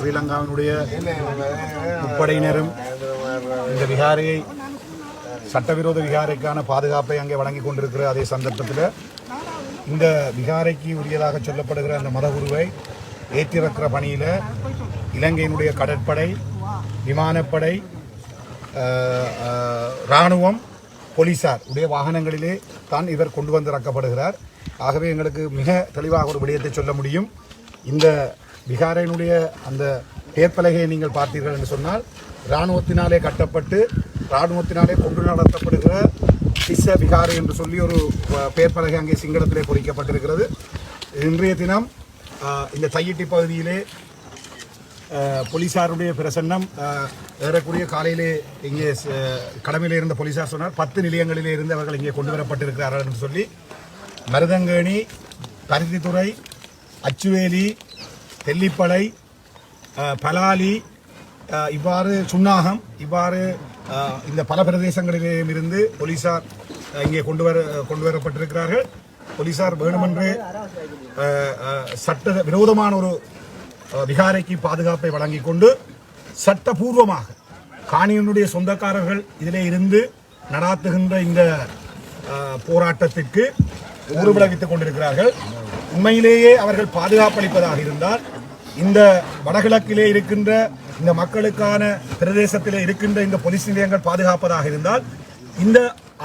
ஸ்ரீலங்காவினுடைய முப்படையினரும் இந்த விகாரையை சட்டவிரோத விகாரைக்கான பாதுகாப்பை அங்கே வழங்கி கொண்டிருக்கிற அதே சந்தர்ப்பத்தில் இந்த விகாரைக்கு உரியதாக சொல்லப்படுகிற அந்த மதகுருவை ஏற்றிறக்கிற பணியில் இலங்கையினுடைய கடற்படை விமானப்படை இராணுவம் போலீசார் உடைய வாகனங்களிலே தான் இவர் கொண்டு வந்து இறக்கப்படுகிறார். ஆகவே எங்களுக்கு மிக தெளிவாக ஒரு விடயத்தை சொல்ல முடியும். இந்த விகாரையினுடைய அந்த பேர்ப்பலகையை நீங்கள் பார்த்தீர்கள் என்று சொன்னால் இராணுவத்தினாலே கட்டப்பட்டு இராணுவத்தினாலே கொண்டு நடத்தப்படுகிற சிச விகாரை என்று சொல்லி ஒரு பேர்ப்பலகை அங்கே சிங்களத்திலே பொறிக்கப்பட்டிருக்கிறது. இன்றைய தினம் இந்த தையிட்டி பகுதியிலே போலீசாருடைய பிரசன்னம் ஏறக்குரிய காலையிலே இங்கே கடமையில் இருந்த போலீசார் சொன்னார் பத்து நிலையங்களிலே இருந்து அவர்கள் இங்கே கொண்டு வரப்பட்டிருக்கிறார்கள் என்று சொல்லி மருதங்கேணி பருத்தித்துறை அச்சுவேலி தெல்லிப்பளை பலாலி இவ்வாறு சுண்ணாகம் இவ்வாறு இந்த பல பிரதேசங்களிலேயும் இருந்து போலீசார் இங்கே கொண்டு வர கொண்டு வரப்பட்டிருக்கிறார்கள். போலீசார் வேணுமென்றே சட்ட விரோதமான ஒரு விகாரைக்கு பாதுகாப்பை வழங்கிக் கொண்டு சட்டபூர்வமாக காணியனுடைய சொந்தக்காரர்கள் இதிலே இருந்து நடாத்துகின்ற இந்த போராட்டத்திற்கு ஊறுவிளைவித்துக் கொண்டிருக்கிறார்கள். உண்மையிலேயே அவர்கள் பாதுகாப்பளிப்பதாக இருந்தால் இந்த வடகிழக்கிலே இருக்கின்ற இந்த மக்களுக்கான பிரதேசத்திலே இருக்கின்ற இந்த பொலிஸ் நிலையங்கள் பாதுகாப்பதாக இருந்தால் இந்த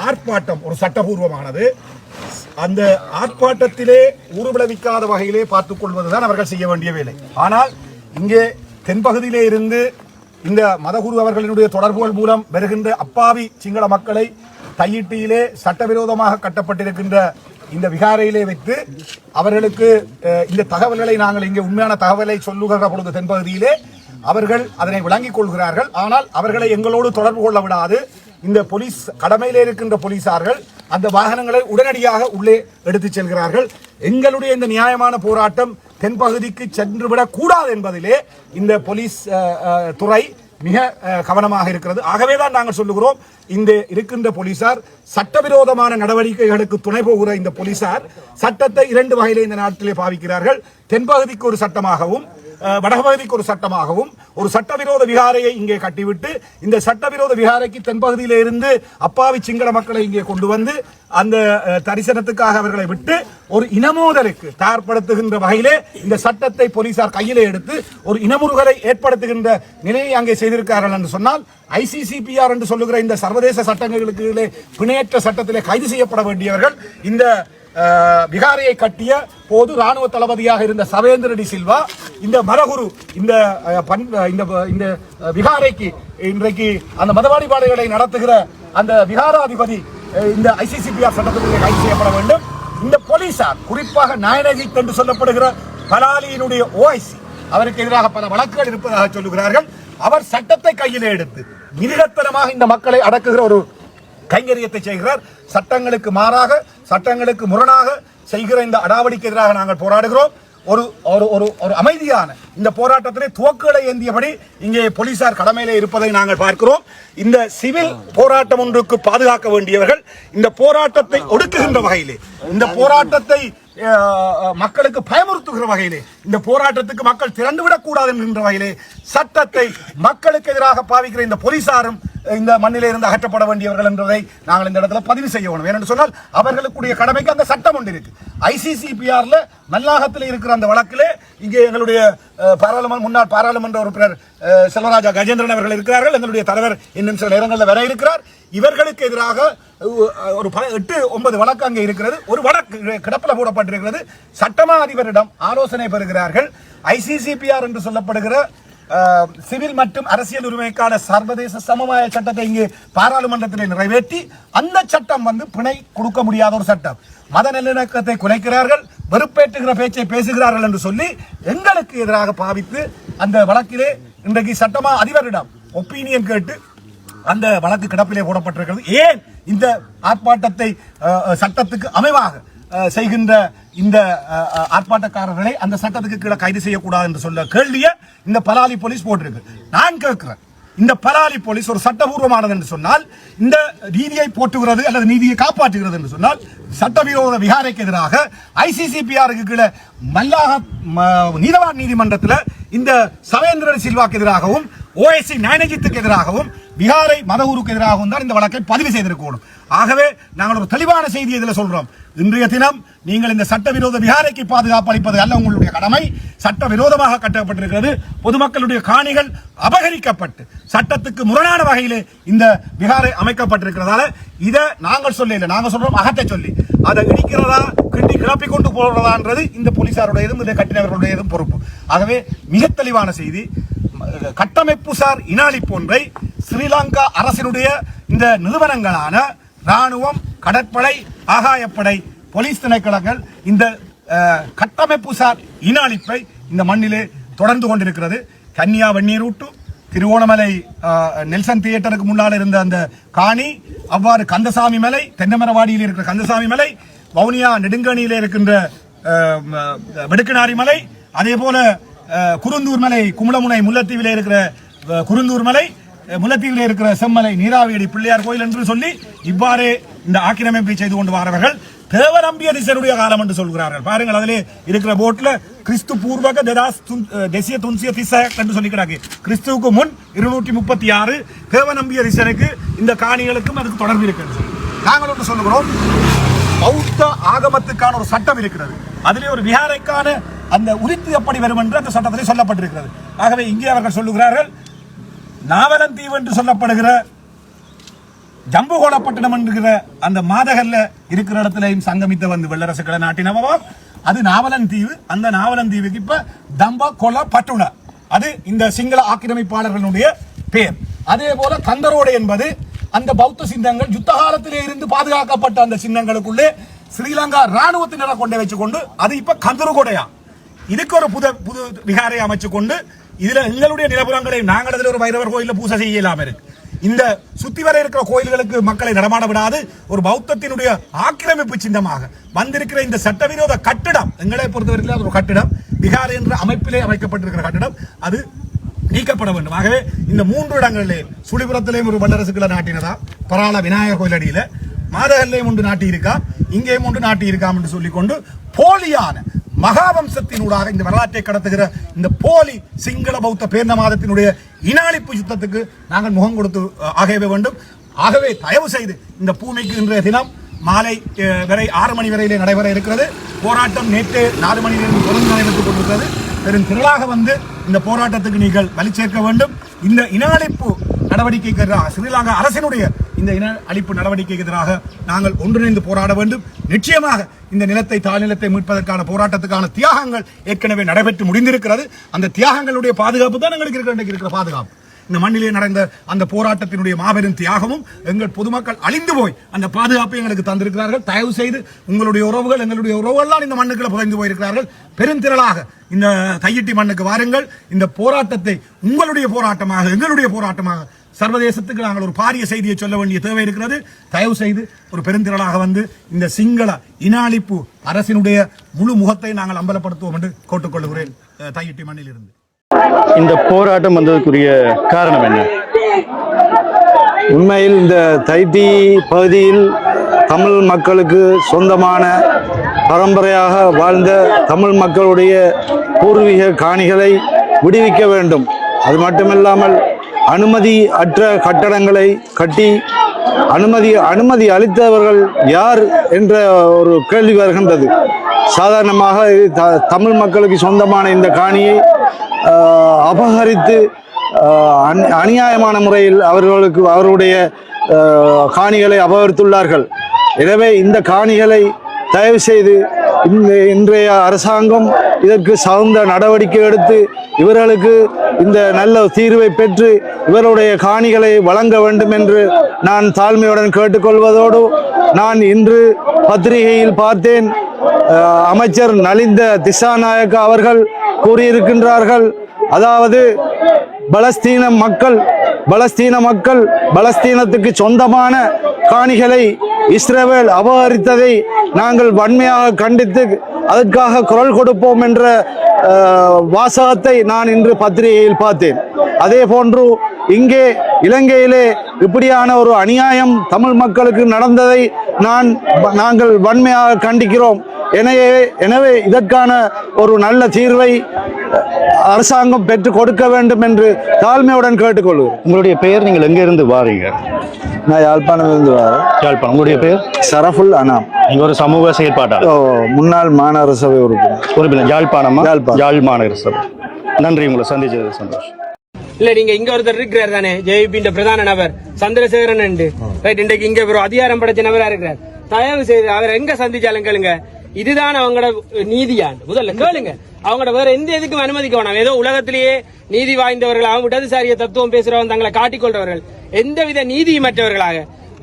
ஆர்ப்பாட்டம் ஒரு சட்டபூர்வமானது. அந்த ஆர்ப்பாட்டத்திலே ஊறுவிளைவிக்காத வகையிலே பார்த்துக் கொள்வதுதான் அவர்கள் செய்ய வேண்டிய வேலை. ஆனால் இங்கே தென்பகுதியிலே இருந்து இந்த மதகுரு அவர்களினுடைய தொடர்புகள் மூலம் வருகின்ற அப்பாவி சிங்கள மக்களை தையிட்டியிலே சட்டவிரோதமாக கட்டப்பட்டிருக்கின்ற இந்த விகாரையிலே வைத்து அவர்களுக்கு இந்த தகவல்களை நாங்கள் இங்கே உண்மையான தகவலை சொல்லுகிற பொழுது தென்பகுதியிலே அவர்கள் அதனை விளங்கிக் கொள்கிறார்கள். ஆனால் அவர்களை எங்களோடு தொடர்பு கொள்ள விடாது. இந்த போலீஸ் கடமையிலே இருக்கின்ற போலீசார்கள் அந்த வாகனங்களை உடனடியாக உள்ளே எடுத்துச் செல்கிறார்கள். எங்களுடைய இந்த நியாயமான போராட்டம் தென்பகுதிக்கு சென்றுவிடக் கூடாது என்பதிலே இந்த போலீஸ் துறை மிக கவனமாக இருக்கிறது. ஆகவே தான் நாங்கள் சொல்லுகிறோம் இந்த இருக்கின்ற போலீசார் சட்டவிரோதமான நடவடிக்கைகளுக்கு துணை போகிற இந்த போலீசார் சட்டத்தை இரண்டு வகையிலே இந்த நாட்டிலே பாவிக்கிறார்கள். தென்பகுதிக்கு ஒரு சட்டமாகவும் வடபகுதிக்கு ஒரு சட்டமாகவும் ஒரு சட்டவிரோத விகாரையை இங்கே கட்டிவிட்டு இந்த சட்டவிரோத விகாரைக்கு தென்பகுதியிலே இருந்து அப்பாவி சிங்கள மக்களை இங்கே கொண்டு வந்து அந்த தரிசனத்துக்காக அவர்களை விட்டு ஒரு இனமோதலுக்கு தயார்படுத்துகின்ற வகையிலே இந்த சட்டத்தை போலீசார் கையிலே எடுத்து ஒரு இனமுறுகலை ஏற்படுத்துகின்ற நிலையை அங்கே செய்திருக்கிறார்கள் என்று சொன்னால் ஐசிசிபிஆர் என்று சொல்லுகிற இந்த சர்வதேச சட்டங்களுக்கு பிணையற்ற சட்டத்திலே கைது செய்யப்பட வேண்டியவர்கள் இந்த விகாரையை கட்டிய போது ராணுவ தளபதியாக இருந்த சவேந்திர டி சில்வா இந்த மரகுரு இந்த பன்- இந்த இந்த விகாரைக்கு இன்றைக்கு அந்த மதவாடிபாடுகளை நடத்துகிற அந்த விகாராதிபதி இந்த ஐசிசிபிஆர் சட்டத்திலே கைது செய்யப்பட வேண்டும். இந்த போலீசார் குறிப்பாக நாயனஜித் என்று சொல்லப்படுகிற பலாலியினுடைய ஓஐசி அவருக்கு எதிராக பல வழக்குகள் இருப்பதாக சொல்லுகிறார்கள். அவர் சட்டத்தை கையில் எடுத்து மிருகத்தனமாக இந்த மக்களை அடக்குகிற ஒரு கைங்கரியத்தை செய்கிறார். சட்டங்களுக்கு மாறாக சட்டங்களுக்கு முரணாக செய்கிற இந்த அடாவடிக்கு எதிராக நாங்கள் போராடுகிறோம். ஒரு ஒரு ஒரு ஒரு அமைதியான இந்த போராட்டத்திலே துவக்குகளை ஏந்தியபடி இங்கே போலீசார் கடமையில இருப்பதை நாங்கள் பார்க்கிறோம். இந்த சிவில் போராட்டம் ஒன்றுக்கு பாதுகாக்க வேண்டியவர்கள் இந்த போராட்டத்தை ஒடுக்குகின்ற வகையிலே இந்த போராட்டத்தை மக்களுக்கு பயமுறுத்துகிற வகையிலே இந்த போராட்டத்துக்கு மக்கள் திரண்டுவிடக் கூடாது என்கின்ற வகையிலே சட்டத்தை மக்களுக்கு எதிராக பாவிக்கிற இந்த போலீசாரும் இந்த மண்ணிலே இருந்து அகற்றப்பட வேண்டியவர்கள் என்பதை நாங்கள் இந்த இடத்துல பதிவு செய்ய வேணும் ஏனென்று சொன்னால் அவர்களுக்குரிய கடமைக்கு அந்த சட்டம் ஒன்று இருக்கு. ஐசிசிபிஆர்ல மல்லாகத்தில் இருக்கிற அந்த வழக்கிலே இங்கே எங்களுடைய பாராளுமன்ற முன்னாள் பாராளுமன்ற உறுப்பினர் செல்வராஜா கஜேந்திரன் அவர்கள் இருக்கிறார்கள். எங்களுடைய தலைவர் இன்னும் சில நேரங்களில் வர இருக்கிறார். இவர்களுக்கு எதிராக ஒரு எட்டு ஒன்பது வழக்கு அங்கே இருக்கிறது. ஒரு வழக்கு கிடப்பில் போடப்பட்டிருக்கிறது சட்டமா அதிபரிடம் ஆலோசனை பெறுகிறார்கள். ஐசிசிபிஆர் என்று சொல்லப்படுகிற சிவில் மற்றும் அரசியல் உரிமைக்கான சர்வதேச சமவாய சட்டத்தை இங்கு பாராளுமன்றத்தில் நிறைவேற்றி அந்த சட்டம் வந்து பிணை கொடுக்க முடியாத ஒரு சட்டம். மத நல்லிணக்கத்தை குலைக்கிறார்கள் வெறுப்பேற்றுகிற பேச்சை பேசுகிறார்கள் என்று சொல்லி எங்களுக்கு எதிராக பாவித்து அந்த வழக்கிலே இன்றைக்கு சட்டமா அதிபரிடம் ஒப்பீனியன் கேட்டு அந்த வழக்கு கிடப்பிலே போடப்பட்டிருக்கிறது. ஏன் இந்த ஆர்ப்பாட்டத்தை சட்டத்துக்கு அமைவாக செய்கின்ற இந்த ஆர்ப்பாட்டக்காரர்களை அந்த சட்டத்துக்கு கீழே கைது செய்யக்கூடாது என்று சொல்ல கேள்வியை இந்த பலாலி போலீஸ் போட்டிருக்கு. நான் கேட்கிறேன் இந்த பலாலி போலீஸ் ஒரு சட்டபூர்வமானது என்று சொன்னால் இந்த நீதியை போற்றுகிறது அல்லது நீதியை காப்பாற்றுகிறது என்று சொன்னால் சட்டவிரோத விகாரைக்கு எதிராக ஐசிசிபிஆருக்கு கீழே மல்லாக ம- நீதவான் நீதிமன்றத்தில் இந்த சவேந்திரன் சில்வாக்கு எதிராகவும் ஓஎஸ்சி நயனஜித்துக்கு எதிராகவும் பீகாரை மதகுருக்கு எதிராகவும் தான் இந்த வழக்கை பதிவு செய்திருக்கணும். ஆகவே நாங்கள் ஒரு தெளிவான செய்தி இதில் சொல்றோம். இன்றைய தினம் நீங்கள் இந்த சட்டவிரோத விகாரைக்கு பாதுகாப்பு அளிப்பது அல்ல உங்களுடைய கடமை. சட்டவிரோதமாக கட்டப்பட்டிருக்கிறது. பொதுமக்களுடைய காணிகள் அபகரிக்கப்பட்டு சட்டத்துக்கு முரணான வகையிலே இந்த விகாரை அமைக்கப்பட்டிருக்கிறதால இதை நாங்கள் சொல்ல இல்லை. நாங்கள் சொல்றோம் அகத்தை சொல்லி. அதை இடிக்கிறதா கிண்டி கிளப்பி கொண்டு போடுறதான்றது இந்த போலீசாருடையதும் இந்த கட்டினவர்களுடையதும் பொறுப்பு. ஆகவே மிக தெளிவான செய்தி. கட்டமைப்புசார் இனாளிப்பு ஒன்றை ஸ்ரீலங்கா அரசினுடைய இந்த நிறுவனங்களான ராணுவம் கடற்படை ஆகாயப்படை போலீஸ் திணைக்களங்கள் இந்த கட்டமைப்பு கட்டமைப்புசார் இனாளிப்பை இந்த மண்ணிலே தொடர்ந்து கொண்டிருக்கிறது. கன்னியா வெந்நீரூட்டு திருவோணமலை நெல்சன் தியேட்டருக்கு முன்னால் இருந்த அந்த காணி அவ்வாறு கந்தசாமி மலை தென்னமரவாடியில் இருக்கிற கந்தசாமி மலை வவுனியா நெடுங்கணியில் இருக்கின்ற வெடுக்கனாரி மலை அதே போல குருந்தூர் மலை குமுளமுனை முல்லத்தீவில் இருக்கிற குருந்தூர் மலை முல்லத்தீவில் இருக்கிற செம்மலை நீராவியடி பிள்ளையார் கோயில் என்று சொல்லி இவ்வாறே இந்த ஆக்கிரமிப்பை செய்து கொண்டு வாரவர்கள் தேவநம்பிய திசருடைய காலம் என்று சொல்கிறார்கள். பாருங்கள் அதிலே இருக்கிற போட்ல கிறிஸ்து பூர்வக தெதாஸ் துன்- தேசிய துன்சிய திச என்று சொல்லி கிடக்கு கிறிஸ்துவுக்கு முன் இருநூற்றி முப்பத்தி ஆறு தேவநம்பிய திசனுக்கு இந்த காணிகளுக்கும் அதுக்கு தொடர்பு இருக்கிறது. நாங்கள் ஒன்று சொல்லுகிறோம் பௌத்த ஆகமத்துக்கான ஒரு சட்டம் இருக்கிறது. அதிலே ஒரு விகாரைக்கான அந்த உரித்து எப்படி வரும் என்று அந்த சட்டத்திலே சொல்லப்பட்டிருக்கிறது. ஆகவே இங்கே அவர்கள் சொல்லுகிறார்கள் நாவலந்தீவு என்று சொல்லப்படுகிற ஜம்புகோளப்பட்டினம் என்கிற அந்த மாதகல்ல இருக்கிற இடத்துலையும் சங்கமித்த வந்து வெள்ளரசுகளை நாட்டினவா அது நாவலன் தீவு அந்த நாவலன் தீவுக்கு இப்ப தம்ப கொல பட்டுண அது இந்த சிங்கள ஆக்கிரமிப்பாளர்களுடைய பேர். அதே போல கந்தரோடு என்பது அந்த பௌத்த சின்னங்கள் யுத்த காலத்திலே இருந்து பாதுகாக்கப்பட்ட அந்த சின்னங்களுக்குள்ளே ஸ்ரீலங்கா ராணுவத்தினரை கொண்டு வச்சுக்கொண்டு அது இப்ப கந்தருகொடையா. இதுக்கு ஒரு புது புது விகாரை அமைச்சு கொண்டு இதுல எங்களுடைய நிலப்புறங்களை நாங்கள் அதில் ஒரு பைரவர் கோயில்ல பூசை செய்யலாம இருக்கு. இந்த சுத்தி வர இருக்கிற கோயில்களுக்கு மக்களை நடமாட விடாது. ஒரு பௌத்தத்தினுடைய ஆக்கிரமிப்பு சின்னமாக வந்திருக்கிற இந்த சட்டவிரோத கட்டிடம் எங்களை பொறுத்தவரையில் அது ஒரு கட்டிடம். விகாரை என்ற அமைப்பிலே அமைக்கப்பட்டிருக்கிற கட்டிடம். அது நீக்கப்பட வேண்டும். ஆகவே இந்த மூன்று இடங்களிலே சுழிபுரத்திலேயும் ஒரு வல்லரசுகளை நாட்டினதா? பராள விநாயகர் கோயில் அடியில. மாதகல்லையும் ஒன்று நாட்டி இருக்கா இங்கேயும் ஒன்று நாட்டி இருக்காம் என்று சொல்லிக்கொண்டு போலியான மகாவம்சத்தினூடாக இந்த வரலாற்றை கடத்துகிற இந்த போலி சிங்கள பௌத்த பேர்ந்த மாதத்தினுடைய இனாளிப்பு யுத்தத்துக்கு நாங்கள் முகம் கொடுத்து ஆகவே வேண்டும். ஆகவே தயவு செய்து இந்த பூமிக்கு இன்றைய தினம் மாலை வரை ஆறு மணி வரையிலே நடைபெற இருக்கிறது. போராட்டம் நேற்று நாலு மணியிலிருந்து தொடர்ந்து நடைபெற்றுக் கொண்டிருக்கிறது. பெரும் திரளாக வந்து இந்த போராட்டத்துக்கு நீங்கள் வலி சேர்க்க வேண்டும். இந்த இனாளிப்பு நடவடிக்கைக்கு எதிராக ஸ்ரீலங்கா அரசினுடைய இந்த இன அழிப்பு நடவடிக்கைக்கு எதிராக நாங்கள் ஒன்றிணைந்து போராட வேண்டும். நிச்சயமாக இந்த நிலத்தை தாழ்நிலத்தை மீட்பதற்கான போராட்டத்துக்கான தியாகங்கள் ஏற்கனவே நடைபெற்று முடிந்திருக்கிறது. அந்த தியாகங்களுடைய பாதுகாப்பு தான் எங்களுக்கு இருக்கிற இருக்கிற பாதுகாப்பு. இந்த மண்ணிலே நடந்த அந்த போராட்டத்தினுடைய மாபெரும் தியாகமும் எங்கள் பொதுமக்கள் அழிந்து போய் அந்த பாதுகாப்பை எங்களுக்கு தந்திருக்கிறார்கள். தயவு செய்து உங்களுடைய உறவுகள் எங்களுடைய உறவுகள்லாம் இந்த மண்ணுக்குள்ள புதைந்து போயிருக்கிறார்கள். பெருந்திரளாக இந்த கையிட்டி மண்ணுக்கு வாருங்கள். இந்த போராட்டத்தை உங்களுடைய போராட்டமாக எங்களுடைய போராட்டமாக சர்வதேசத்துக்கு நாங்கள் ஒரு பாரிய செய்தியை சொல்ல வேண்டிய தேவை இருக்கிறது. தயவு செய்து ஒரு பெருந்திரளாக வந்து இந்த சிங்கள இனாளிப்பு அரசினுடைய முழு முகத்தை நாங்கள் அம்பலப்படுத்துவோம் என்று கேட்டுக்கொள்கிறேன். தையிட்டி மண்ணிலிருந்து. இந்த போராட்டம் வந்ததுக்குரிய காரணம் என்ன? உண்மையில் இந்த தைத்தி பகுதியில் தமிழ் மக்களுக்கு சொந்தமான பரம்பரையாக வாழ்ந்த தமிழ் மக்களுடைய பூர்வீக காணிகளை விடுவிக்க வேண்டும். அது மட்டுமில்லாமல் அனுமதி அற்ற கட்டடங்களை கட்டி அனுமதி அனுமதி அளித்தவர்கள் யார் என்ற ஒரு கேள்வி வருகின்றது. சாதாரணமாக த- தமிழ் மக்களுக்கு சொந்தமான இந்த காணியை அபகரித்து அநியாயமான முறையில் அவர்களுக்கு அவருடைய காணிகளை அபகரித்துள்ளார்கள். எனவே இந்த காணிகளை தயவு செய்து இன்றைய அரசாங்கம் இதற்கு சவுந்த நடவடிக்கை எடுத்து இவர்களுக்கு இந்த நல்ல தீர்வை பெற்று இவருடைய காணிகளை வழங்க வேண்டும் என்று நான் தாழ்மையுடன் கேட்டுக்கொள்வதோடு நான் இன்று பத்திரிகையில் பார்த்தேன். அமைச்சர் நலிந்த திசாநாயக்கா அவர்கள் கூறியிருக்கின்றார்கள். அதாவது பலஸ்தீன மக்கள் பலஸ்தீன மக்கள் பலஸ்தீனத்துக்கு சொந்தமான காணிகளை இஸ்ரேல் அபகரித்ததை நாங்கள் வன்மையாக கண்டித்து அதற்காக குரல் கொடுப்போம் என்ற வாசகத்தை நான் இன்று பத்திரிகையில் பார்த்தேன். அதே போன்று இங்கே இலங்கையிலே இப்படியான ஒரு அநியாயம் தமிழ் மக்களுக்கு நடந்ததை நான் நாங்கள் வன்மையாக கண்டிக்கிறோம். எனவே எனவே இதற்கான ஒரு நல்ல தீர்வை அரசாங்கம் பெற்றுக் கொடுக்க வேண்டும் என்று தாழ்மையுடன் கேட்டுக்கொள்கிறேன் உங்களுடைய பெயர் நீங்கள் எங்க இருந்து வாரீங்க? நான் யாழ்ப்பாணத்திலிருந்து வரேன். யாழ்ப்பாணம். உங்களுடைய பெயர்? சரஃபுல் அனாம். நீங்க ஒரு சமூக செயற்பாட்டாளர். ஓ, முன்னாள் மாநகர சபை உறுப்பினர். உறுப்பினர் யாழ்ப்பாணமா? யாழ்ப்பாணம். யாழ் மாநகர சபை நன்றி உங்களை சந்திச்சது சந்தோஷம். இல்ல நீங்க இங்க ஒருத்தர் இருக்கிறார் தானே? ஜேபி பிரதான நபர் சந்திரசேகரன் ரைட் இன்றைக்கு இங்க ஒரு அதிகாரம் படைச்ச நபரா இருக்கிறார். தயவு செய்து அவர் எங்க சந்திச்சாலும் கேளுங்க. இதுதான் அவங்களோட நீதியான் முதல்ல கேளுங்க. அவங்களோட வேற எந்த எதுக்கும் அனுமதிக்க வேணாம். ஏதோ உலகத்திலேயே நீதி வாய்ந்தவர்கள் அவங்க இடதுசாரிய தத்துவம் பேசுறவங்க தங்களை காட்டிக்கொள்றவர்கள் எந்தவித நீதியமற்றவர்களாக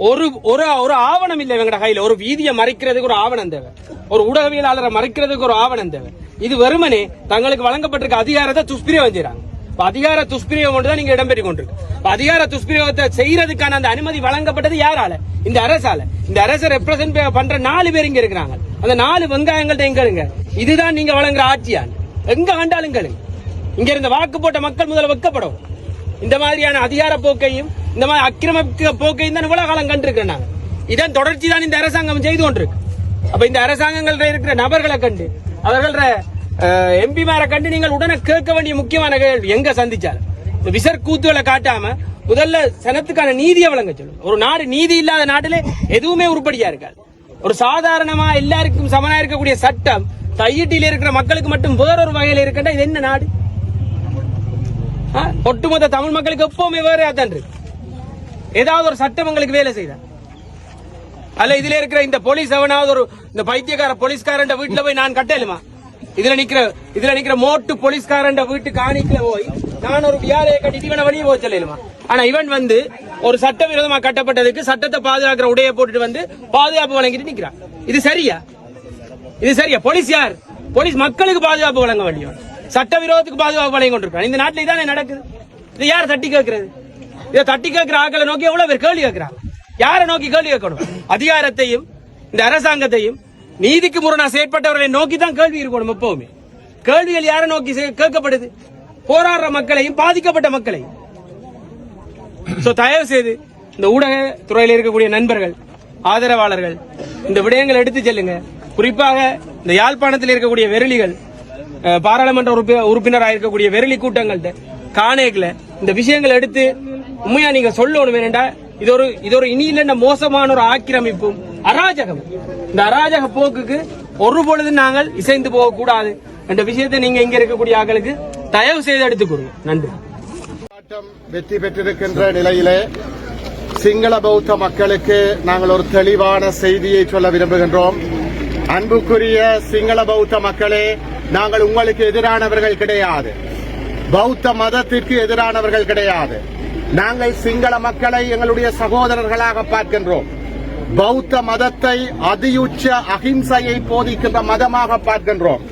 ஒரு ஒரு ஒரு ஆவணம் இல்லை இவங்கட கையில. ஒரு வீதியை மறைக்கிறதுக்கு ஒரு ஆவணம் தேவை. ஒரு ஊடகவியலாளரை மறைக்கிறதுக்கு ஒரு ஆவணம் தேவை. இது வெறுமனே தங்களுக்கு வழங்கப்பட்டிருக்க அதிகாரத்தை துஷ்பிரியம் செய்றாங்க. அதிகார துஷ்பிரயோகம் தான் நீங்க இடம்பெற்றிக் கொண்டிருக்கு. அதிகார துஷ்பிரயோகத்தை செய்யறதுக்கான அந்த அனுமதி வழங்கப்பட்டது யாரால? இந்த அரசால. இந்த அரசை ரெப்ரசென்ட் பண்ற நாலு பேர் இங்க இருக்கிறாங்க. அந்த நாலு வெங்காயங்கள்ட்ட எங்க இருங்க இதுதான் நீங்க வழங்குற ஆட்சியான் எங்க ஆண்டாலும் கேளுங்க. இங்க இருந்த வாக்கு போட்ட மக்கள் முதல்ல வெக்கப்படும். இந்த மாதிரியான அதிகார போக்கையும் இந்த மாதிரி அக்கிரம போக்கையும் தான் இவ்வளவு காலம் கண்டிருக்கிறோம் நாங்க. இதன் தொடர்ச்சி தான் இந்த அரசாங்கம் செய்து கொண்டிருக்கு. அப்ப இந்த அரசாங்கங்கள்ல இருக்கிற நபர்களை கண்டு அவர்கள எம்பி மாரை கண்டு நீங்கள் உடனே கேட்க வேண்டிய முக்கியமான கேள்வி எங்க சந்திச்சார்? விசர் கூத்துகளை காட்டாம முதல்ல சனத்துக்கான நீதியை வழங்க சொல்லுங்க. ஒரு நாடு நீதி இல்லாத நாட்டிலே எதுவுமே உருப்படியா இருக்காது. ஒரு சாதாரணமா எல்லாருக்கும் சமனா இருக்கக்கூடிய சட்டம் தையிட்டில இருக்கிற மக்களுக்கு மட்டும் வேறொரு வகையில இருக்கின்ற இது என்ன நாடு? ஒட்டுமொத்த தமிழ் மக்களுக்கு எப்பவுமே வேற தான் இருக்கு. ஏதாவது ஒரு சட்டம் உங்களுக்கு வேலை செய்தா? அல்ல இதுல இருக்கிற இந்த போலீஸ் எவனாவது ஒரு இந்த பைத்தியக்கார போலீஸ்காரன் வீட்டுல போய் நான் கட்டலுமா? இதுல நிக்கிற இதுல நிக்கிற மோட்டு போலீஸ்காரன் வீட்டு காணிக்கல போய் நான் ஒரு வியாழையை கட்டிட்டு இவனை வெளியே போக சொல்லலுமா ஆனா இவன் வந்து ஒரு சட்டவிரோதமா கட்டப்பட்டதுக்கு சட்டத்தை பாதுகாக்கிற உடையை போட்டுட்டு வந்து பாதுகாப்பு வழங்கிட்டு நிக்கிறான். இது சரியா? இது சரியா? போலீஸ் யார்? போலீஸ் மக்களுக்கு பாதுகாப்பு வழங்க வேண்டியவன். சட்டவிரோதத்துக்கு பாதுகாப்பு வழங்கி கொண்டிருக்கான் இந்த நாட்டில் இதானே நடக்குது? இது யார் தட்டி கேட்கறது? இதை தட்டி கேட்கிற ஆட்களை நோக்கி எவ்வளவு பேர் கேள்வி கேட்கிறாங்க? யாரை நோக்கி கேள்வி கேட்கணும்? அதிகாரத்தையும் இந்த அரசாங்கத்தையும் நீதிக்கு முரணா செயற்பட்டவர்களை நோக்கி தான் கேள்வி இருக்கணும் எப்பவுமே. கேள்விகள் யாரை நோக்கி கேட்கப்படுது? போராடுற மக்களையும் பாதிக்கப்பட்ட மக்களையும். தயவு செய்து இந்த ஊடக துறையில் இருக்கக்கூடிய நண்பர்கள் ஆதரவாளர்கள் இந்த விடயங்களை எடுத்து செல்லுங்க. குறிப்பாக இந்த யாழ்ப்பாணத்தில் இருக்கக்கூடிய வெரளிகள் பாராளுமன்ற உறுப்பி- உறுப்பினராக இருக்கக்கூடிய வெரளி கூட்டங்கள்ட்ட காணேக்கில் இந்த விஷயங்களை எடுத்து உண்மையா நீங்க சொல்லணும் வேணுண்டா இது ஒரு இது ஒரு இனி இல்லைன்னா மோசமான ஒரு ஆக்கிரமிப்பும் அராஜகம். இந்த அராஜக போக்குக்கு ஒரு பொழுது நாங்கள் இசைந்து போக கூடாது என்ற விஷயத்தை நீங்க இங்க இருக்கக்கூடிய ஆக்களுக்கு தயவு செய்து எடுத்துக் கொடுங்க நன்றி. வெற்றி பெற்றிருக்கின்ற நிலையிலே சிங்கள பௌத்த மக்களுக்கு நாங்கள் ஒரு தெளிவான செய்தியை சொல்ல விரும்புகின்றோம். அன்புக்குரிய சிங்கள பௌத்த மக்களே நாங்கள் உங்களுக்கு எதிரானவர்கள் கிடையாது. பௌத்த மதத்திற்கு எதிரானவர்கள் கிடையாது. நாங்கள் சிங்கள மக்களை எங்களுடைய சகோதரர்களாக பார்க்கின்றோம். பௌத்த மதத்தை அதியுச்ச அகிம்சையை போதிக்கின்ற மதமாக பார்க்கின்றோம்.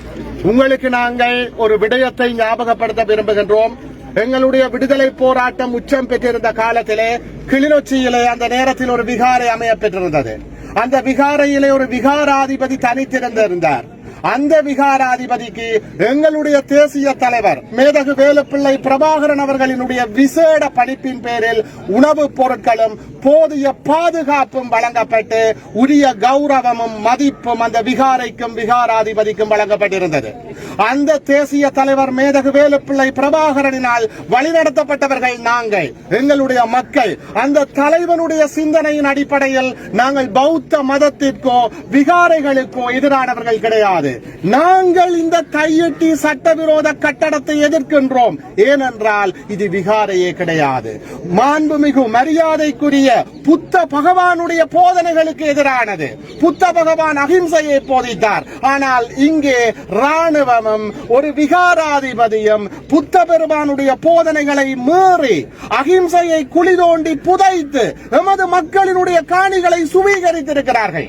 உங்களுக்கு நாங்கள் ஒரு விடயத்தை ஞாபகப்படுத்த விரும்புகின்றோம். எங்களுடைய விடுதலை போராட்டம் உச்சம் பெற்றிருந்த காலத்திலே கிளிநொச்சியிலே அந்த நேரத்தில் ஒரு விகாரை அமைய பெற்றிருந்தது. அந்த விகாரையிலே ஒரு விகாராதிபதி தனித்திருந்திருந்தார் அந்த விகாராதிபதிக்கு எங்களுடைய தேசிய தலைவர் மேதகு வேலுப்பிள்ளை பிரபாகரன் அவர்களினுடைய விசேட பணிப்பின் பேரில் உணவுப் பொருட்களும் போதிய பாதுகாப்பும் வழங்கப்பட்டு உரிய கௌரவமும் மதிப்பும் அந்த விகாரைக்கும் விகாராதிபதிக்கும் வழங்கப்பட்டிருந்தது. அந்த தேசிய தலைவர் மேதகு வேலுப்பிள்ளை பிரபாகரனினால் வழிநடத்தப்பட்டவர்கள் நாங்கள் எங்களுடைய மக்கள். அந்த தலைவனுடைய சிந்தனையின் அடிப்படையில் நாங்கள் பௌத்த மதத்திற்கோ விகாரைகளுக்கோ எதிரானவர்கள் கிடையாது. நாங்கள் இந்த கையெட்டி சட்டவிரோத கட்டடத்தை எதிர்க்கின்றோம். ஏனென்றால் இது விகாரையே கிடையாது. மாண்புமிகு மரியாதைக்குரிய புத்த பகவானுடைய போதனைகளுக்கு எதிரானது. புத்த பகவான் அகிம்சையை போதித்தார். ஆனால் இங்கே ராணுவமும் ஒரு விகாராதிபதியும் புத்த பெருமானுடைய போதனைகளை மீறி அகிம்சையை குழி தோண்டி புதைத்து எமது மக்களினுடைய காணிகளை சுவீகரித்திருக்கிறார்கள்.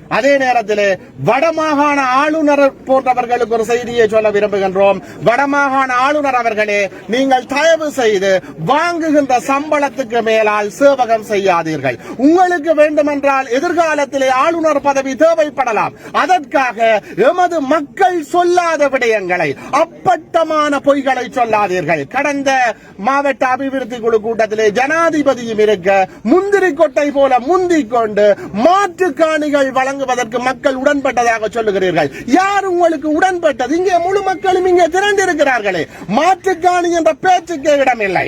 அதே நேரத்தில் வடமாகாண ஆளுநர் போன்றவர்களுக்கு ஒரு செய்தியை சொல்ல விரும்புகின்றோம். வடமாகாண ஆளுநர் அவர்களே நீங்கள் தயவு செய்து வாங்குகின்ற சம்பளத்துக்கு மேலால் சேவகம் செய்யாதீர்கள். உங்களுக்கு வேண்டுமென்றால் எதிர்காலத்திலே ஆளுநர் பதவி தேவைப்படலாம். அதற்காக எமது மக்கள் சொல்லாத விடயங்களை அப்பட்டமான பொய்களை சொல்லாதீர்கள். கடந்த மாவட்ட அபிவிருத்தி குழு கூட்டத்திலே ஜனாதிபதியும் இருக்க முந்திரி கொட்டை போல முந்திக் கொண்டு மாற்று காணிகள் வழங்க வழங்குவதற்கு மக்கள் உடன்பட்டதாக சொல்லுகிறீர்கள். யார் உங்களுக்கு உடன்பட்டது? இங்கே முழு மக்களும் இங்கே திரண்டிருக்கிறார்களே. மாற்றுக்காணி என்ற பேச்சுக்கே இடமில்லை.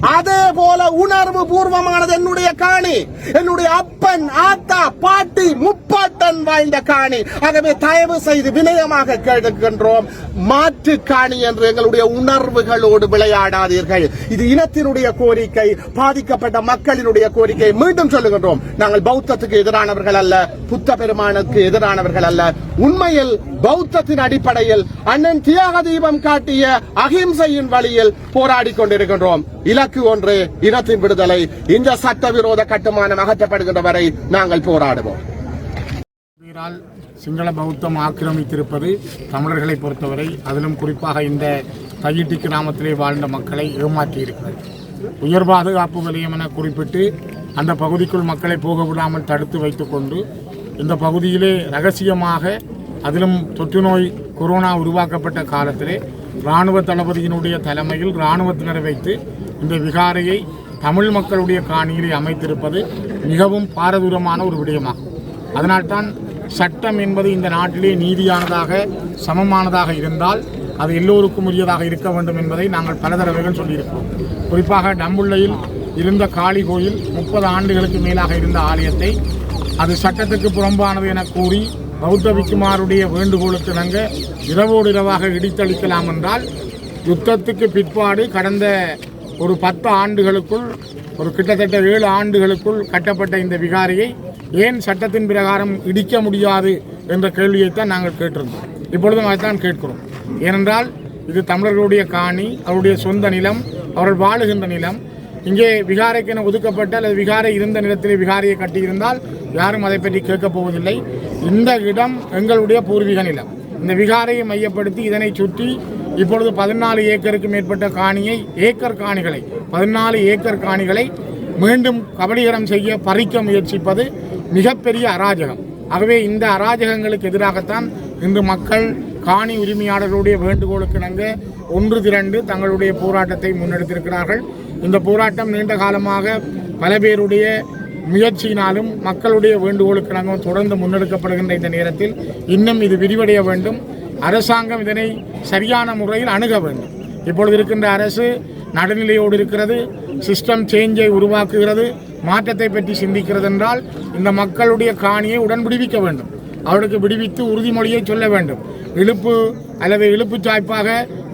அதே போல உணர்வு பூர்வமானது என்னுடைய காணி. என்னுடைய அப்பன் ஆத்தா பாட்டி முப்பாட்டன் வாய்ந்த காணி. ஆகவே தயவு செய்து வினயமாக கேட்கின்றோம். மாற்று காணி என்று எங்களுடைய உணர்வுகளோடு விளையாடாதீர்கள். இது இனத்தினுடைய கோரிக்கை பாதிக்கப்பட்ட மக்களினுடைய கோரிக்கை. மீண்டும் சொல்லுகின்றோம். நாங்கள் பௌத்தத்துக்கு எதிரானவர்கள் அல்ல புத்த பெருமானுக்கு எதிரானவர்கள் அல்ல. உண்மையில் பௌத்தத்தின் அடிப்படையில் அண்ணன் தியாக தீபம் காட்டிய அகிம்சையின் வழியில் போராடி கொண்டிருக்கின்றோம். இலக்கு ஒன்று இனத்தின் விடுதலை. இந்த சட்டவிரோத கட்டுமானம் அகற்றப்படுகின்ற வரை நாங்கள் போராடுவோம். நீரால் சிங்கள பௌத்தம் ஆக்கிரமித்திருப்பது தமிழர்களை பொறுத்தவரை அதிலும் குறிப்பாக இந்த தையிட்டி கிராமத்திலே வாழ்ந்த மக்களை ஏமாற்றியிருக்கிறது. உயர் பாதுகாப்பு நிலையம் என குறிப்பிட்டு அந்த பகுதிக்குள் மக்களை போக விடாமல் தடுத்து வைத்துக்கொண்டு இந்த பகுதியிலே ரகசியமாக அதிலும் தொற்று நோய் கொரோனா உருவாக்கப்பட்ட காலத்திலே இராணுவ தளபதியினுடைய தலைமையில் இராணுவத்தினரை வைத்து இந்த விகாரையை தமிழ் மக்களுடைய காணியிலே அமைத்திருப்பது மிகவும் பாரதூரமான ஒரு விடயமாகும். அதனால்தான் சட்டம் என்பது இந்த நாட்டிலே நீதியானதாக சமமானதாக இருந்தால் அது எல்லோருக்கும் உரியதாக இருக்க வேண்டும் என்பதை நாங்கள் பல தடவைகள் சொல்லியிருக்கிறோம். குறிப்பாக டம்புள்ளையில் இருந்த காளி கோயில் முப்பது ஆண்டுகளுக்கு மேலாக இருந்த ஆலயத்தை அது சட்டத்துக்கு புறம்பானது என கூறி பௌத்த விக்குமாருடைய வேண்டுகோளுக்கு இணங்க இரவோடு இரவாக இடித்தளிக்கலாம் என்றால் யுத்தத்துக்கு பிற்பாடு கடந்த ஒரு பத்து ஆண்டுகளுக்குள் ஒரு கிட்டத்தட்ட ஏழு ஆண்டுகளுக்குள் கட்டப்பட்ட இந்த விகாரியை ஏன் சட்டத்தின் பிரகாரம் இடிக்க முடியாது என்ற கேள்வியைத்தான் நாங்கள் கேட்டிருந்தோம். இப்பொழுதும் அதைத்தான் கேட்கிறோம். ஏனென்றால் இது தமிழர்களுடைய காணி அவருடைய சொந்த நிலம் அவர்கள் வாழுகின்ற நிலம். இங்கே விகாரைக்கென ஒதுக்கப்பட்ட அல்லது விகாரை இருந்த நிலத்திலே விகாரையை கட்டியிருந்தால் யாரும் அதை பற்றி கேட்கப் போவதில்லை. இந்த இடம் எங்களுடைய பூர்வீக நிலம். இந்த விகாரையை மையப்படுத்தி இதனை சுற்றி இப்பொழுது பதினாலு ஏக்கருக்கு மேற்பட்ட காணியை ஏக்கர் காணிகளை பதினாலு ஏக்கர் காணிகளை மீண்டும் கபடிகரம் செய்ய பறிக்க முயற்சிப்பது மிகப்பெரிய அராஜகம். ஆகவே இந்த அராஜகங்களுக்கு எதிராகத்தான் இன்று மக்கள் காணி உரிமையாளர்களுடைய வேண்டுகோளுக்கு இணங்க ஒன்று திரண்டு தங்களுடைய போராட்டத்தை முன்னெடுத்திருக்கிறார்கள். இந்த போராட்டம் நீண்ட காலமாக பல பேருடைய முயற்சியினாலும் மக்களுடைய வேண்டுகோளுக்கு இணங்கவும் தொடர்ந்து முன்னெடுக்கப்படுகின்ற இந்த நேரத்தில் இன்னும் இது விரிவடைய வேண்டும். அரசாங்கம் இதனை சரியான முறையில் அணுக வேண்டும். இப்பொழுது இருக்கின்ற அரசு நடுநிலையோடு இருக்கிறது சிஸ்டம் சேஞ்சை உருவாக்குகிறது மாற்றத்தை பற்றி சிந்திக்கிறது என்றால் இந்த மக்களுடைய காணியை உடன் விடுவிக்க வேண்டும். அவர்களுக்கு விடுவித்து உறுதிமொழியை சொல்ல வேண்டும். இழுப்பு அல்லது இழுப்பு சாய்ப்பாக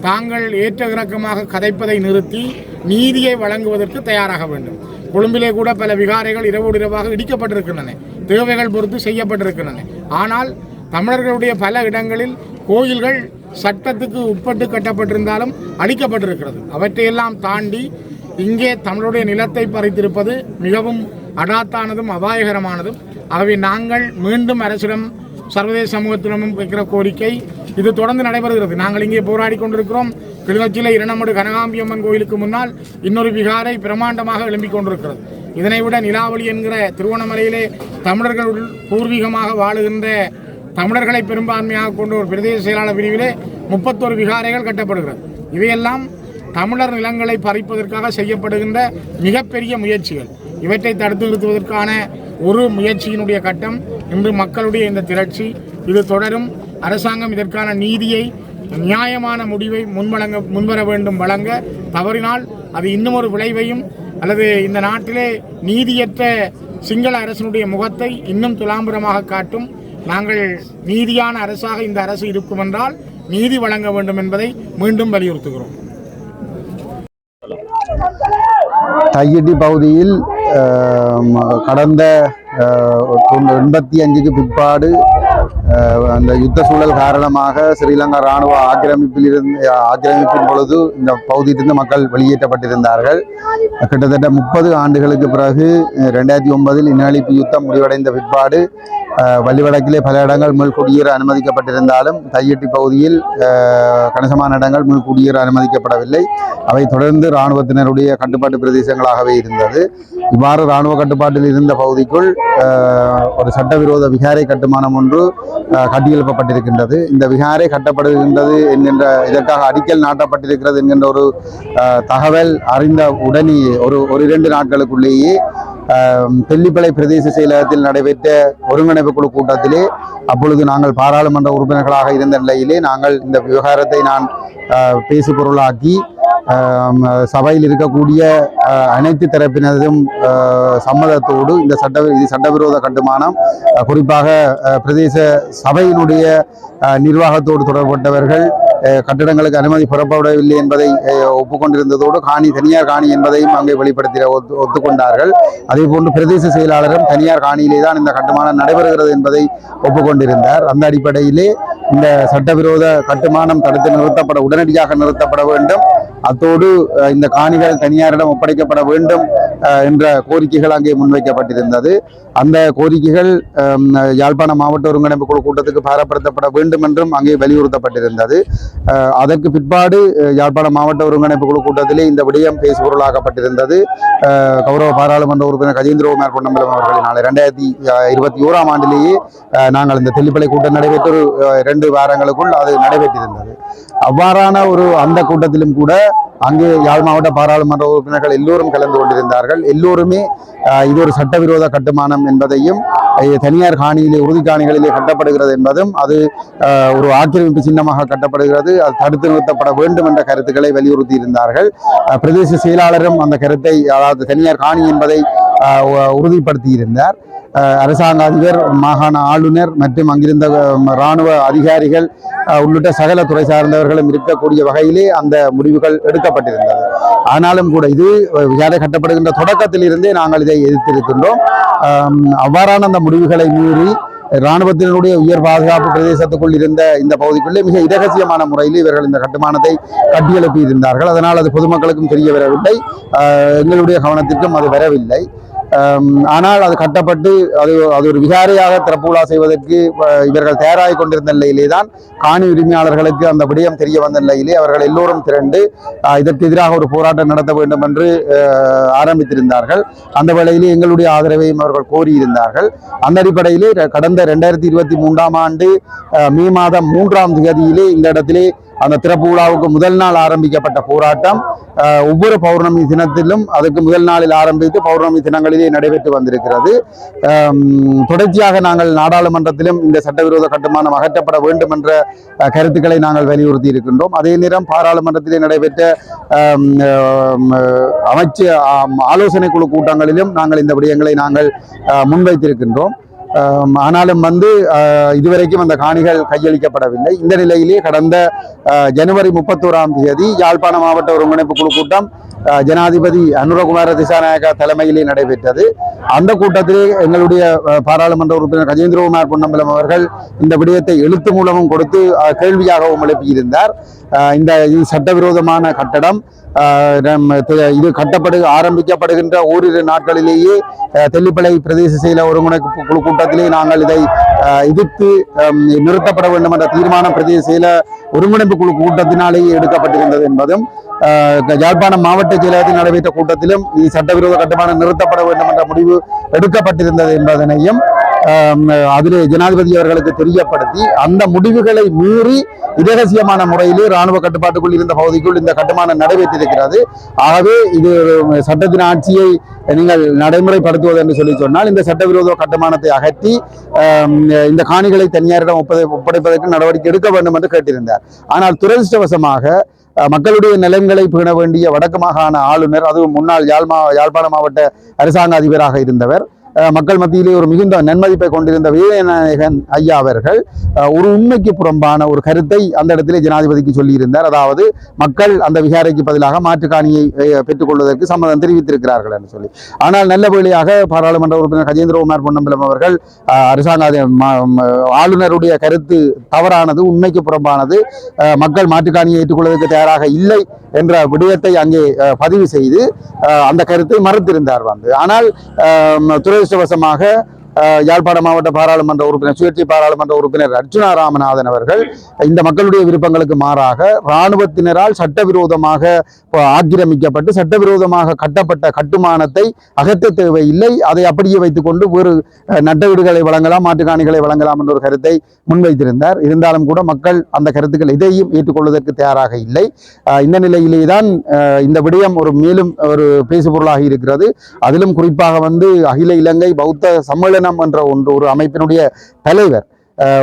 தாங்கள் ஏற்ற இறக்கமாக கதைப்பதை நிறுத்தி நீதியை வழங்குவதற்கு தயாராக வேண்டும். கொழும்பிலே கூட பல விகாரைகள் இரவோடு இரவாக இடிக்கப்பட்டிருக்கின்றன. தேவைகள் பொறுத்து செய்யப்பட்டிருக்கின்றன. ஆனால் தமிழர்களுடைய பல இடங்களில் கோயில்கள் சட்டத்துக்கு உட்பட்டு கட்டப்பட்டிருந்தாலும் அழிக்கப்பட்டிருக்கிறது. அவற்றையெல்லாம் தாண்டி இங்கே தமிழுடைய நிலத்தை பறித்திருப்பது மிகவும் அடாத்தானதும் அபாயகரமானதும். ஆகவே நாங்கள் மீண்டும் அரசிடம் சர்வதேச சமூகத்திடமும் வைக்கிற கோரிக்கை இது தொடர்ந்து நடைபெறுகிறது. நாங்கள் இங்கே போராடி கொண்டிருக்கிறோம். கிளிநொச்சியில் இரணமடு கனகாம்பியம்மன் கோயிலுக்கு முன்னால் இன்னொரு விகாரை பிரமாண்டமாக எழும்பிக் கொண்டிருக்கிறது. இதனை விட நிலாவளி என்கிற திருவண்ணாமலையிலே தமிழர்கள் பூர்வீகமாக வாழுகின்ற தமிழர்களை பெரும்பான்மையாக கொண்ட ஒரு பிரதேச செயலாளர் பிரிவிலே முப்பத்தொரு விகாரைகள் கட்டப்படுகிறது. இவையெல்லாம் தமிழர் நிலங்களை பறிப்பதற்காக செய்யப்படுகின்ற மிகப்பெரிய முயற்சிகள். இவற்றை தடுத்து நிறுத்துவதற்கான ஒரு முயற்சியினுடைய கட்டம் இன்று மக்களுடைய இந்த திரட்சி. இது தொடரும். அரசாங்கம் இதற்கான நீதியை நியாயமான முடிவை முன்வழங்க முன்வர வேண்டும் வழங்க தவறினால் அது இன்னும் ஒரு விளைவையும் அல்லது இந்த நாட்டிலே நீதியற்ற சிங்கள அரசினுடைய முகத்தை இன்னும் துலாம்புரமாக காட்டும். நாங்கள் நீதியான அரசாக இந்த அரசு இருக்கும் என்றால் நீதி வழங்க வேண்டும் என்பதை மீண்டும் வலியுறுத்துகிறோம். தையடி பகுதியில் கடந்த எண்பத்தி அஞ்சுக்கு பிற்பாடு அந்த யுத்த சூழல் காரணமாக ஸ்ரீலங்கா ராணுவ ஆக்கிரமிப்பில் இருந்து ஆக்கிரமிப்பின் பொழுது இந்த பகுதியிலிருந்து மக்கள் வெளியேற்றப்பட்டிருந்தார்கள். கிட்டத்தட்ட முப்பது ஆண்டுகளுக்கு பிறகு ரெண்டாயிரத்தி ஒன்பதில் இனஅழிப்பு யுத்தம் முடிவடைந்த பிற்பாடு வள்ளிவடக்கிலே பல இடங்கள் மீள்குடியேற அனுமதிக்கப்பட்டிருந்தாலும் தையெட்டி பகுதியில் கணிசமான இடங்கள் மீள்குடியேற அனுமதிக்கப்படவில்லை அவை தொடர்ந்து இராணுவத்தினருடைய கட்டுப்பாட்டு பிரதேசங்களாகவே இருந்தது இவ்வாறு இராணுவ கட்டுப்பாட்டில் இருந்த பகுதிக்குள் ஒரு சட்டவிரோத விகாரை கட்டுமானம் ஒன்று கட்டியெழுப்பப்பட்டிருக்கின்றது இந்த விகாரை கட்டப்படுகின்றது என்கின்ற இதற்காக அடிக்கல் நாட்டப்பட்டிருக்கிறது என்கின்ற ஒரு தகவல் அறிந்த உடனே ஒரு ஒரு இரண்டு நாட்களுக்குள்ளேயே தெல்லிப்பளை பிரதேச செயலகத்தில் நடைபெற்ற ஒருங்கிணைப்பு குழு கூட்டத்திலே அப்பொழுது நாங்கள் பாராளுமன்ற உறுப்பினர்களாக இருந்த நிலையிலே நாங்கள் இந்த விவகாரத்தை நான் பேசுபொருளாக்கி பேசு பொருளாக்கி சபையில் இருக்கக்கூடிய அனைத்து தரப்பினரும் சம்மதத்தோடு இந்த சட்ட இது சட்டவிரோத கட்டுமானம் குறிப்பாக பிரதேச சபையினுடைய நிர்வாகத்தோடு தொடர்பட்டவர்கள் கட்டிடங்களுக்கு அனுமதி புறப்படவில்லை என்பதை ஒப்புக்கொண்டிருந்ததோடு காணி தனியார் காணி என்பதையும் அங்கே வெளிப்படுத்தி ஒத்து ஒத்துக்கொண்டார்கள். அதே போன்று பிரதேச செயலாளரும் தனியார் காணியிலே தான் இந்த கட்டுமானம் நடைபெறுகிறது என்பதை ஒப்புக்கொண்டிருந்தார். அந்த அடிப்படையிலே இந்த சட்டவிரோத கட்டுமானம் தடுத்து நிறுத்தப்பட உடனடியாக நிறுத்தப்பட வேண்டும். அத்தோடு அஹ், இந்த காணிகள் தனியாரிடம் ஒப்படைக்கப்பட வேண்டும் அஹ், என்ற கோரிக்கைகள் அங்கே முன்வைக்கப்பட்டிருந்தது. அந்த கோரிக்கைகள் யாழ்ப்பாண மாவட்ட ஒருங்கிணைப்பு குழு கூட்டத்துக்கு பாரப்படுத்தப்பட வேண்டும் என்றும் அங்கே வலியுறுத்தப்பட்டிருந்தது. அதற்கு பிற்பாடு யாழ்ப்பாண மாவட்ட ஒருங்கிணைப்பு குழு கூட்டத்திலே இந்த விடயம் பேசுபொருளாக்கப்பட்டிருந்தது பொருளாக்கப்பட்டிருந்தது. கௌரவ பாராளுமன்ற உறுப்பினர் கஜேந்திரகுமார் பொன்னம்பலம் அவர்களினாலே ரெண்டாயிரத்தி இருபத்தி ஓராம் ஆண்டிலேயே நாங்கள் இந்த தெல்லிப்பளை கூட்டம் நடைபெற்ற ஒரு ரெண்டு வாரங்களுக்குள் அது நடைபெற்றிருந்தது. அவ்வாறான ஒரு அந்த கூட்டத்திலும் கூட அங்கே யாழ் மாவட்ட பாராளுமன்ற உறுப்பினர்கள் எல்லோரும் கலந்து கொண்டிருந்தார்கள். எல்லோருமே இது ஒரு சட்டவிரோத கட்டுமானம் என்பதையும் தனியார் காணியிலே உறுதி காணிகளிலே கட்டப்படுகிறது என்பதும் அது ஒரு ஆக்கிரமிப்பு சின்னமாக கட்டப்படுகிறது. அது தடுத்து நிறுத்தப்பட வேண்டும் என்ற கருத்துக்களை வலியுறுத்தி இருந்தார்கள் பிரதேச செயலாளரும் அந்த கருத்தை அதாவது தனியார் காணி என்பதை உறுதிப்படுத்தி இருந்தார் அரசாங்க அதிபர் மாகாண ஆளுநர் மற்றும் அங்கிருந்த இராணுவ அதிகாரிகள் உள்ளிட்ட சகல துறை சார்ந்தவர்களும் இருக்கக்கூடிய வகையிலே அந்த முடிவுகள் எடுக்கப்பட்டிருந்தது. ஆனாலும் கூட இது விசாரணை கட்டப்படுகின்ற தொடக்கத்திலிருந்தே நாங்கள் இதை எதிர்த்திருக்கின்றோம். அவ்வாறான அந்த முடிவுகளை மீறி இராணுவத்தினுடைய உயர் பாதுகாப்பு பிரதேசத்துக்குள் இருந்த இந்த பகுதிக்குள்ளே மிக இரகசியமான முறையில் இவர்கள் இந்த கட்டுமானத்தை கட்டியெழுப்பி இருந்தார்கள் அதனால் அது பொதுமக்களுக்கும் தெரிய வரவில்லை. எங்களுடைய கவனத்திற்கும் அது வரவில்லை. ஆனால் அது கட்டப்பட்டு அது அது ஒரு விகாரையாக திறப்புலா செய்வதற்கு இவர்கள் தயாராகி கொண்டிருந்த நிலையிலே தான் காணி உரிமையாளர்களுக்கு அந்த விடயம் தெரிய வந்த நிலையிலே அவர்கள் எல்லோரும் திரண்டு இதற்கு எதிராக ஒரு போராட்டம் நடத்த வேண்டும் என்று ஆரம்பித்திருந்தார்கள். அந்த வேளையிலே எங்களுடைய ஆதரவையும் அவர்கள் கோரியிருந்தார்கள். அந்த அடிப்படையிலே கடந்த ரெண்டாயிரத்தி இருபத்தி மூன்றாம் ஆண்டு மே மாதம் மூன்றாம் தேதியிலே இந்த இடத்திலே அந்த திறப்பு விழாவுக்கு முதல் நாள் ஆரம்பிக்கப்பட்ட போராட்டம் ஒவ்வொரு பௌர்ணமி தினத்திலும் அதுக்கு முதல் நாளில் ஆரம்பித்து பௌர்ணமி தினங்களிலே நடைபெற்று வந்திருக்கிறது. தொடர்ச்சியாக நாங்கள் நாடாளுமன்றத்திலும் இந்த சட்டவிரோத கட்டுமானம் அகற்றப்பட வேண்டும் என்ற கருத்துக்களை நாங்கள் வலியுறுத்தி இருக்கின்றோம். அதே நேரம் பாராளுமன்றத்திலே நடைபெற்ற அமைச்சு ஆலோசனை குழு கூட்டங்களிலும் நாங்கள் இந்த விடயங்களை நாங்கள் முன்வைத்திருக்கின்றோம். ஆனாலும் வந்து இதுவரைக்கும் அந்த காணிகள் கையளிக்கப்படவில்லை. இந்த நிலையிலே கடந்த ஜனவரி முப்பத்தோராம் தேதி யாழ்ப்பாண மாவட்ட ஒருங்கிணைப்பு குழு கூட்டம் அஹ், ஜனாதிபதி அனுரகுமார திசாநாயக்கா தலைமையிலே நடைபெற்றது. அந்த கூட்டத்திலே எங்களுடைய பாராளுமன்ற உறுப்பினர் கஜேந்திரகுமார் பொன்னம்பலம் அவர்கள் இந்த விடயத்தை எழுத்து மூலமும் கொடுத்து அஹ், கேள்வியாகவும் எழுப்பியிருந்தார். இந்த இது சட்டவிரோதமான கட்டடம் இது கட்டப்படு ஆரம்பிக்கப்படுகின்ற ஓரிரு நாட்களிலேயே தெல்லிப்பளை பிரதேச செயல ஒருங்கிணைப்பு குழு கூட்டத்திலே நாங்கள் இதை எதிர்த்து நிறுத்தப்பட வேண்டும் என்ற தீர்மானம் பிரதேச செயல ஒருங்கிணைப்பு குழு கூட்டத்தினாலேயே எடுக்கப்பட்டிருந்தது என்பதும் யாழ்ப்பாணம் மாவட்ட செயலகத்தில் நடைபெற்ற கூட்டத்திலும் இது சட்டவிரோத கட்டுமானம் நிறுத்தப்பட வேண்டும் என்ற முடிவு எடுக்கப்பட்டிருந்தது என்பதனையும் அதில் ஜனாதிபதி அவர்களுக்கு தெரியப்படுத்தி அந்த முடிவுகளை மீறி இரகசியமான முறையிலே ராணுவ கட்டுப்பாட்டுக்குள் இருந்த பகுதிக்குள் இந்த கட்டுமானம் நடைபெற்றிருக்கிறது ஆகவே இது சட்டத்தின் ஆட்சியை நீங்கள் நடைமுறைப்படுத்துவது என்று சொல்லி சொன்னால் இந்த சட்டவிரோத கட்டுமானத்தை அகற்றி இந்த காணிகளை தனியாரிடம் ஒப்படை ஒப்படைப்பதற்கு நடவடிக்கை எடுக்க வேண்டும் என்று கேட்டிருந்தார். ஆனால் துரதிருஷ்டவசமாக மக்களுடைய நலன்களை பேண வேண்டிய வடக்கு மாகாண ஆளுநர் அதுவும் முன்னாள் யாழ் மா யாழ்ப்பாண மாவட்ட அரசாங்க அதிபராக இருந்தவர் மக்கள் மத்தியிலே ஒரு மிகுந்த நன்மதிப்பை கொண்டிருந்த வீரநாயகன் ஐயா அவர்கள் ஒரு உண்மைக்கு புறம்பான ஒரு கருத்தை அந்த இடத்திலே ஜனாதிபதிக்கு சொல்லியிருந்தார். அதாவது மக்கள் அந்த விகாரைக்கு பதிலாக மாற்றுக்காணியை பெற்றுக்கொள்வதற்கு சம்மதம் தெரிவித்திருக்கிறார்கள் என்று சொல்லி. ஆனால் நல்ல வேளையாக பாராளுமன்ற உறுப்பினர் கஜேந்திரகுமார் பொன்னம்பலம் அவர்கள் அரசாங்க ஆளுநருடைய கருத்து தவறானது உண்மைக்கு புறம்பானது மக்கள் மாற்றுக்காணியை ஏற்றுக்கொள்வதற்கு தயாராக இல்லை என்ற விடயத்தை அங்கே பதிவு செய்து அந்த கருத்தை மறுத்திருந்தார் வந்து. ஆனால் துறை துரதிருஷ்டவசமாக அஹ், யாழ்ப்பாண மாவட்ட பாராளுமன்ற உறுப்பினர் சுயேட்சை பாராளுமன்ற உறுப்பினர் அர்ஜுனா ராமநாதன் அவர்கள் இந்த மக்களுடைய விருப்பங்களுக்கு மாறாக இராணுவத்தினரால் சட்டவிரோதமாக ஆக்கிரமிக்கப்பட்டு சட்டவிரோதமாக கட்டப்பட்ட கட்டுமானத்தை அகற்ற தேவையில்லை. அதை அப்படியே வைத்துக்கொண்டு வேறு அஹ், நட்ட வீடுகளை வழங்கலாம் மாட்டுக்காணிகளை வழங்கலாம் என்ற ஒரு கருத்தை முன்வைத்திருந்தார். இருந்தாலும் கூட மக்கள் அந்த கருத்துக்கள் எதையும் ஏற்றுக்கொள்வதற்கு தயாராக இல்லை. இந்த நிலையிலே தான் இந்த விடயம் ஒரு மேலும் ஒரு பேசுபொருளாக இருக்கிறது. அதிலும் குறிப்பாக வந்து அகில இலங்கை பௌத்த சம்மேளன தினம் என்ற ஒன்று ஒரு அமைப்பினுடைய தலைவர்.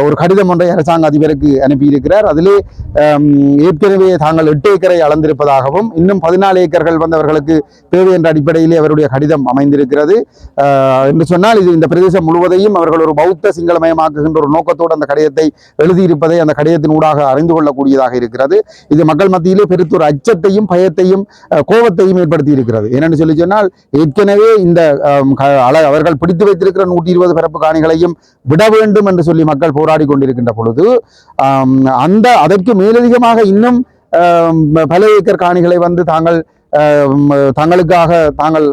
ஒரு கடிதம் ஒன்றை அரசாங்க அதிபருக்கு அனுப்பியிருக்கிறார். அதிலே ஏற்கனவே தாங்கள் எட்டு ஏக்கரை அளந்திருப்பதாகவும் இன்னும் பதினாலு ஏக்கர்கள் வந்தவர்களுக்கு தேவை என்ற அடிப்படையிலே அவருடைய கடிதம் அமைந்திருக்கிறது. என்று சொன்னால் இது இந்த பிரதேசம் முழுவதையும் அவர்கள் ஒரு பௌத்த சிங்களமயமாக்குகின்ற ஒரு நோக்கத்தோடு அந்த கடிதத்தை எழுதியிருப்பதை அந்த கடிதத்தின் ஊடாக அறிந்து கொள்ளக்கூடியதாக இருக்கிறது. இது மக்கள் மத்தியிலே பெருத்தொரு அச்சத்தையும் பயத்தையும் கோபத்தையும் ஏற்படுத்தி இருக்கிறது ஏனென்று சொல்லி சொன்னால் ஏற்கனவே இந்த அவர்கள் பிடித்து வைத்திருக்கிற நூற்றி இருபது பிறப்பு காணிகளையும் விட வேண்டும் என்று சொல்லி மக்கள் போராடி கொண்டிருக்கின்ற பொழுது அந்த அதற்கு மேலதிகமாக இன்னும் பல ஏக்கர் காணிகளை வந்து தாங்கள் தங்களுக்காக தாங்கள்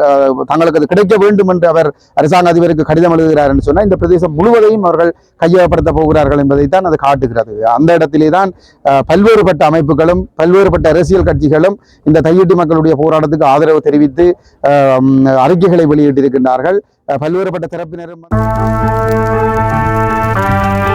தங்களுக்கு அது கிடைக்க வேண்டும் என்று அவர் அரசாங்க அதிபருக்கு கடிதம் எழுதுகிறார் என்று சொன்னால் இந்த பிரதேசம் முழுவதையும் அவர்கள் கையகப்படுத்த போகிறார்கள் என்பதைத்தான் அது காட்டுகிறது. அந்த இடத்திலே தான் பல்வேறுபட்ட அமைப்புகளும் பல்வேறுபட்ட அரசியல் கட்சிகளும் இந்த தையீட்டு மக்களுடைய போராட்டத்துக்கு ஆதரவு தெரிவித்து அறிக்கைகளை வெளியிட்டிருக்கின்றார்கள். பல்வேறுபட்ட தரப்பினரும் Música